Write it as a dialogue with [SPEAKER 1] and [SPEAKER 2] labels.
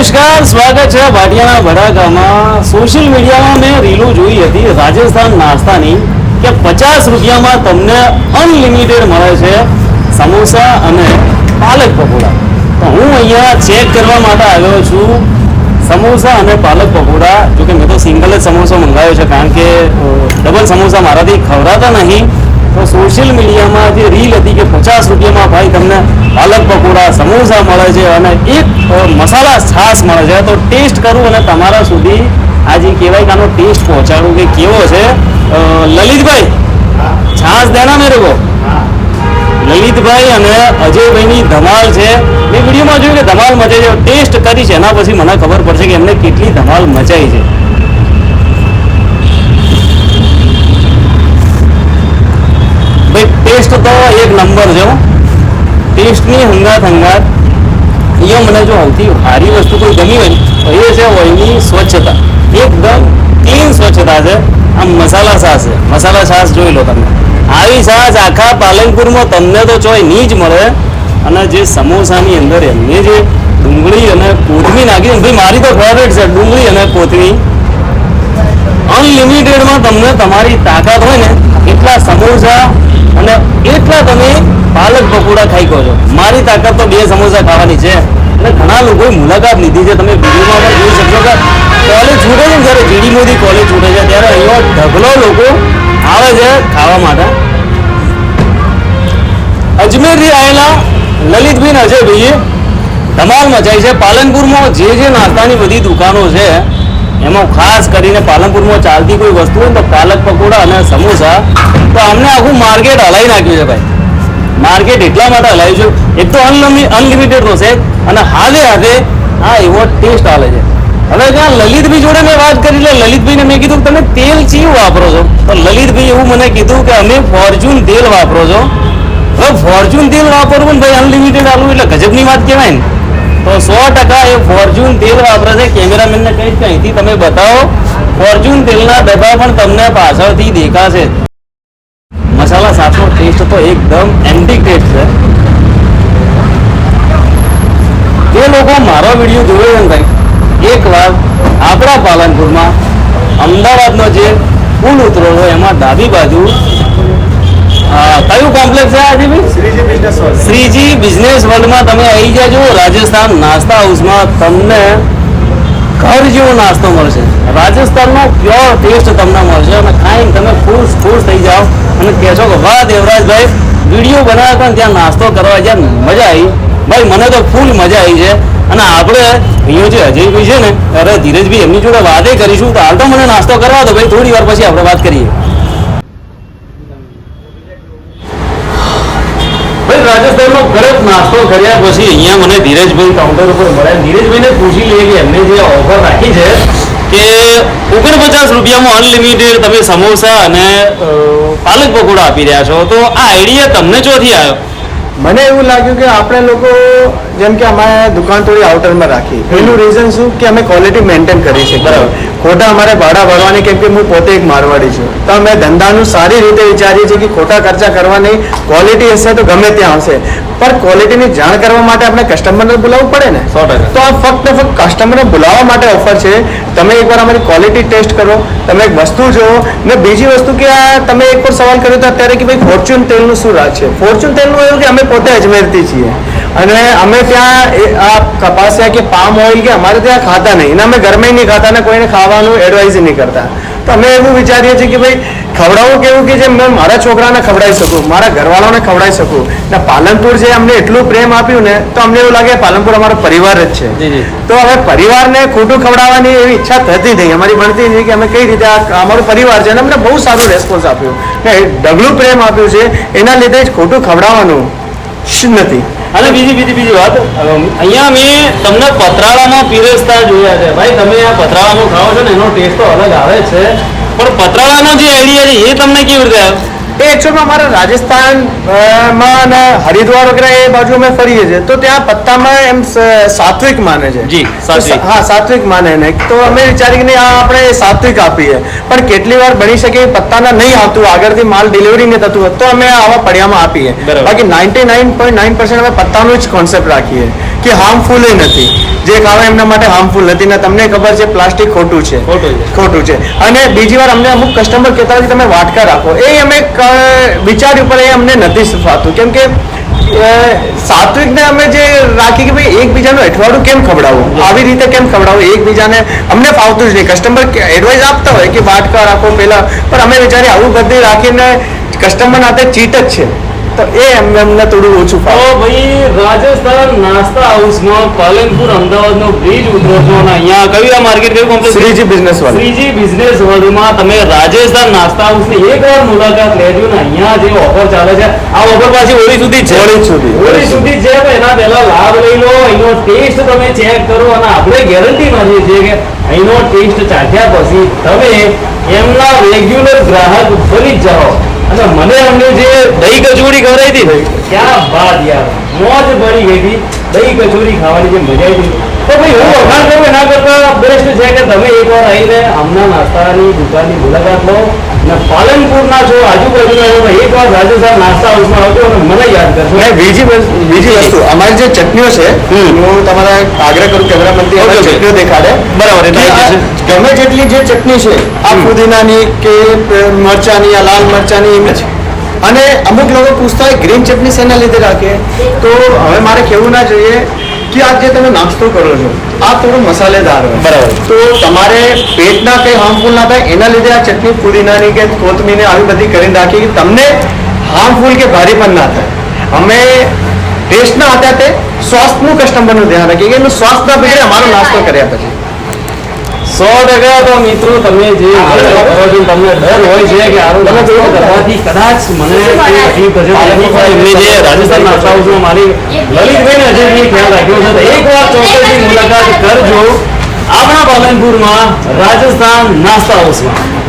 [SPEAKER 1] નમસ્કાર, સ્વાગત છે ભાટિયાના ભડાકામાં સોશિયલ મીડિયામાં મેં રીલો જોઈ હતી, રાજસ્થાન નાસ્તાની, કે પચાસ રૂપિયામાં તમને અનલિમિટેડ મળે છે સમોસા અને પાલક પકોડા. તો હું અહીંયા ચેક કરવા માટે આવ્યો છું, સમોસા અને પાલક પકોડા. જોકે મેં તો સિંગલ જ સમોસો મંગાવ્યો છે, કારણ કે ડબલ સમોસા મારાથી ખવડાતા નહીં. તો સોશિયલ મીડિયામાં જે રીલ હતી કે પચાસ રૂપિયામાં ભાઈ તમને પાલક પકોડા, સમોસા મળે છે અને એક મસાલા છાશ મળે છે. તો ટેસ્ટ કરું અને તમારા સુધી આજે કહેવાય કે આનો ટેસ્ટ પહોંચાડું કે કેવો છે. લલિતભાઈ, છાશ દેના મેરે કો? લલિતભાઈ અને અજયભાઈની ધમાલ છે. મેં વિડીયોમાં જોયું કે ધમાલ મચાઈ છે. ટેસ્ટ કરી છે. એના પછી મને ખબર પડશે કે એમને કેટલી ધમાલ મચાઈ છે. ટેસ્ટ તો એક નંબર છે ટેસ્ટની હંગાત હંગાત. એ મને જો સૌથી સારી વસ્તુ કોઈ ગમી હોય તો એ છે ઓઇલની સ્વચ્છતા. એકદમ ક્લીન સ્વચ્છતા છે. આમ મસાલા છાશ છે. મસાલા છાશ જોઈ લો તમે. આવી છાશ આખા પાલનપુરમાં તમને તો ચોય નહીં જ મળે. અને જે સમોસાની અંદર એમને જે ડુંગળી અને કોથમી નાખી ભાઈ મારી તો ફેવરેટ છે, ડુંગળી અને કોથમી અનલિમિટેડમાં તમને તમારી તાકાત હોય ને એટલા સમોસા અને એટલા તમે પાલક પકોડા ખાઈ કહો છો. મારી તાકાત તો બે સમોસા ખાવાની છે. અને ઘણા લોકોએ મુલાકાત લીધી છે. તમે વિડીયોમાં પણ જોઈ શકશો કે કોલેજ છૂટે છે જ્યારે જીડી મોદી કોલેજ છૂટે છે, ત્યારે અહીંયા ઢગલો લોકો આવે છે ખાવા માટે. અજમેરથી આવેલા લલિતભાઈ અજયભાઈએ ધમાલ મચાઈ છે. પાલનપુરમાં જે જે નાસ્તાની બધી દુકાનો છે એમાં ખાસ કરીને પાલનપુરમાં ચાલતી કોઈ વસ્તુ હોય તો પાલક પકોડા અને સમોસા, તો અમને આખું માર્કેટ હલાવી નાખ્યું છે ભાઈ. માર્કેટ એટલા માટે હલાવ્યું છે. એક તો અનલિમિટેડ તો છે અને હાથે હાથે આ એવો ટેસ્ટ હાલે છે. હવે ત્યાં લલિતભાઈ જોડે મેં વાત કરી, એટલે લલિતભાઈને મેં કીધું તમે તેલ ચીયું વાપરો છો? તો લલિતભાઈ એવું મને કીધું કે અમે ફોર્ચ્યુન તેલ વાપરો છો. હવે ફોર્ચ્યુન તેલ વાપરવું ને ભાઈ અનલિમિટેડ આલવું એટલે ગજબની વાત કહેવાય ને. તો સો ટકા એ ફોર્ચ્યુન તેલ વાપરે છે. કેમેરામેનને કહીશ કે અહીંથી તમે બતાવો. ફોર્ચ્યુન તેલના ડબ્બા પણ તમને પાછળથી દેખાશે. મસાલા સાથનો ટેસ્ટ તો એકદમ એન્ટિક ટેસ્ટ છે. જે લોકો મારો વીડિયો જોયો ને ભાઈ એકવાર આપણા પાલનપુરમાં અમદાવાદનો જે પુલ ઉતરો એમાં ડાબી બાજુ કયું કોમ્પ્લેક્સ છે આજે ભાઈ
[SPEAKER 2] Shreeji business world
[SPEAKER 1] Shreeji business વર્લ્ડમાં તમે આવી જાજો રાજસ્થાન નાસ્તા હાઉસમાં તમને ઘર જેવો નાસ્તો મળશે. રાજસ્થાનનો પ્યોર ટેસ્ટ તમને મળશે અને ખાઈને તમે ખુશ ખુશ થઈ જાઓ. અને કહેશો કે વાહ દેવરાજભાઈ વીડિયો બનાવ્યો હતો ત્યાં નાસ્તો કરવા જ્યાં મજા આવી. ભાઈ મને તો ફૂલ મજા આવી છે. અને આપણે અહીંયા જે અજયભાઈ છે ને અરે ધીરજભાઈ એમની જોડે વાતે કરીશું તો હાલ તો મને નાસ્તો કરવા દો ભાઈ. થોડી વાર પછી આપણે વાત કરીએ. ભાઈ રાજસ્થાનનો ગરમ નાસ્તો કર્યા પછી અહીંયા મને ધીરજભાઈ કાઉન્ટર ઉપર મળ્યા. ધીરજભાઈને પૂછી લઈએ કે એમને જે ઓફર રાખી છે કે ઓગણપચાસ રૂપિયામાં અનલિમિટેડ તમે સમોસા અને પાલક પકોડા આપી રહ્યા છો. તો આ આઈડિયા તમને ચોથી આવ્યો?
[SPEAKER 2] મને એવું લાગ્યું કે આપણે લોકો જેમ કે અમારે દુકાન થોડી આઉટરમાં રાખી. એનું રીઝન શું? કે અમે ક્વોલિટી મેન્ટેન કરી છે
[SPEAKER 1] બરાબર.
[SPEAKER 2] ખોટા અમારે ભાડા ભરવાની કેમ કે હું પોતે એક મારવાડી છું. તો અમે ધંધાનું સારી રીતે વિચારીએ છીએ કે ખોટા ખર્ચા કરવા નહીં ક્વોલિટી હશે તો ગમે ત્યાં આવશે પણ ક્વોલિટીની જાણ કરવા માટે આપણે કસ્ટમરને બોલાવવું પડે ને?
[SPEAKER 1] સો
[SPEAKER 2] તો આ ફક્ત ફક્ત કસ્ટમરને બોલાવવા માટે ઓફર છે. તમે એકવાર અમારી ક્વોલિટી ટેસ્ટ કરો તમે એક વસ્તુ જુઓ ને બીજી વસ્તુ કે આ તમે એક પર સવાલ કર્યો હતો અત્યારે કે ભાઈ ફોર્ચ્યુન તેલનું શું રાજ છે? ફોર્ચ્યુન તેલનું એવું કે અમે પોતે અજમેરથી છીએ. અને અમે ત્યાં એ આ કપાસિયા કે પામ ઓઇલ કે અમારે ત્યાં ખાતા નહીં. અને અમે ઘરમાં નહીં ખાતા ને કોઈને ખાવાનું એડવાઇઝ નહીં કરતા. તો અમે એવું વિચારીએ છીએ કે ભાઈ ખવડાવવું કેવું કે જે મેં મારા છોકરાને ખવડાવી શકું મારા ઘરવાળાને ખવડાવી શકું? ને પાલનપુર જે અમને એટલું પ્રેમ આપ્યું ને તો અમને એવું લાગે પાલનપુર અમારો પરિવાર જ છે. તો હવે પરિવારને ખોટું ખવડાવવાની એવી ઈચ્છા થતી નહીં. અમારી બનતી નહીં કે અમે કઈ રીતે આ અમારો પરિવાર છે અને અમને બહુ સારો રેસ્પોન્સ આપ્યો. ને ડગલું પ્રેમ આપ્યું છે એના લીધે જ ખોટું ખવડાવવાનું જ નથી.
[SPEAKER 1] અને બીજી બીજી બીજી વાત. અહીંયા મેં તમને પતરાળામાં પીરસતા જોયા છે. ભાઈ તમે આ પતરાળામાં ખાઓ છો ને એનો ટેસ્ટ તો અલગ આવે છે. પણ પતરાળાનો જે આઈડિયા છે એ તમને કેવી રીતે આવ્યો?
[SPEAKER 2] એ એકચ્યુઅલમાં અમારા રાજસ્થાનમાં અને હરિદ્વાર વગેરે એ બાજુ અમે ફરીએ છીએ. તો ત્યાં પત્તામાં એમ સાત્વિક માને છે.
[SPEAKER 1] જી, સાત્વિક.
[SPEAKER 2] હા સાત્વિક માને ને તો અમે વિચારી કે આ આપણે સાત્વિક આપીએ. પણ કેટલી વાર બની શકે પત્તાના નહીં આવતું આગળથી માલ ડિલિવરી નહીં થતું તો અમે આવા પડિયામાં આપીએ. બાકી ninety nine point nine percent અમે પત્તાનું જ કોન્સેપ્ટ રાખીએ કે હાર્મફુલ નથી. જે ખાવા એમના માટે હાર્મફુલ નથી. ને તમને ખબર છે પ્લાસ્ટિક ખોટું છે.
[SPEAKER 1] ખોટું છે.
[SPEAKER 2] અને બીજી વાર અમને અમુક કસ્ટમર કહેતા હોય કે તમે વાટકા રાખો. એ અમે વિચાર ઉપર એ અમને નથી સુફાતું કેમ કે સાત્વિકને અમે જે રાખી કે ભાઈ એકબીજાનું અઠવાડિયું કેમ ખવડાવવું? આવી રીતે કેમ ખવડાવવું? એકબીજાને અમને ફાવતું જ નહીં. કસ્ટમર એડવાઇસ આપતા હોય કે વાટકા રાખો પહેલા. પણ અમે વિચારી આવું બધી રાખીને કસ્ટમર નાતે ચીટ જ છે. તો એ એમને અમને થોડું ઓછું
[SPEAKER 1] તો ભાઈ રાજસ્થાન નાસ્તા હાઉસમાં પાલનપુર અમદાવાદનો બ્રિજ ઉતરો છો અને અહીંયા કયું આ માર્કેટ કયું complex
[SPEAKER 2] Shreeji business world
[SPEAKER 1] Shreeji business વર્લ્ડમાં તમે રાજસ્થાન નાસ્તા હાઉસની એકવાર મુલાકાત લેજો ને અહીંયા જે ઓફર ચાલે છે. આ ઓફર પાછી હોળી સુધી જ છે.
[SPEAKER 2] હોળી સુધી.
[SPEAKER 1] હોળી સુધી છે તો એના પહેલા લાભ લઈ લો. અહીંનો ટેસ્ટ તમે ચેક કરો અને આપણે ગેરંટી માંગીએ છીએ કે અહીંનો ટેસ્ટ ચાખ્યા પછી તમે એમના રેગ્યુલર ગ્રાહક બની જાઓ. અને મને અમને જે દહીં કચોરી ખવડાવી હતી ક્યાં બાદ યાર, મોજ ભરી ગઈ હતી. દહીં કચોરી ખાવાની જે મજા આવી હતી તો ભાઈ, હું વખાણ કરું એના કરતા બેસ્ટ છે કે તમે એકવાર આવીને હમણાં નાસ્તાની દુકાનની મુલાકાત લો. પાલનપુરના છો આજુબાજુના છો એકવાર રાજસ્થાન નાસ્તા હાઉસમાં આવજો અને મને યાદ કરશો
[SPEAKER 2] બીજી બીજી વસ્તુ અમારી જે ચટણીઓ છે. હું તમારા આગ્રહ કરું કેમેરામેનથી. ચટણીઓ દેખાડે.
[SPEAKER 1] બરાબર,
[SPEAKER 2] ગમે જેટલી જે ચટણી છે આ પુદીનાની કે મરચાની આ લાલ મરચાની એમ જ. અને અમુક લોકો પૂછતા હોય ગ્રીન ચટણી શેના લીધે રાખે? તો હવે મારે કહેવું ના જોઈએ. કે આ જે તમે નાસ્તો કરો છો આ થોડું મસાલેદાર હોય.
[SPEAKER 1] બરાબર.
[SPEAKER 2] તો તમારે પેટના કંઈ હાર્મફુલ ના થાય એના લીધે આ ચટણી પુદીનાની કે કોથમીને આવી બધી કરીને રાખી કે તમને હાર્મફુલ કે ભારી પણ ના થાય. અમે ટેસ્ટના હતા તે સ્વાસ્થ્યનું કસ્ટમરનું ધ્યાન રાખીએ કે એનું સ્વાસ્થ્ય ના બગડે અમારો નાસ્તો કર્યા પછી.
[SPEAKER 1] સો ટકા તો મિત્રો તમે જે તમને ડર હોય છે કે કરવાથી કદાચ મને જે રાજસ્થાન નાસ્તા હાઉસમાં મારી લલિતભાઈને હજી મેં ખ્યાલ રાખ્યો છે એક એકવાર ચોક્કસથી મુલાકાત કરજો. આપણા પાલનપુરમાં રાજસ્થાન નાસ્તા હાઉસમાં.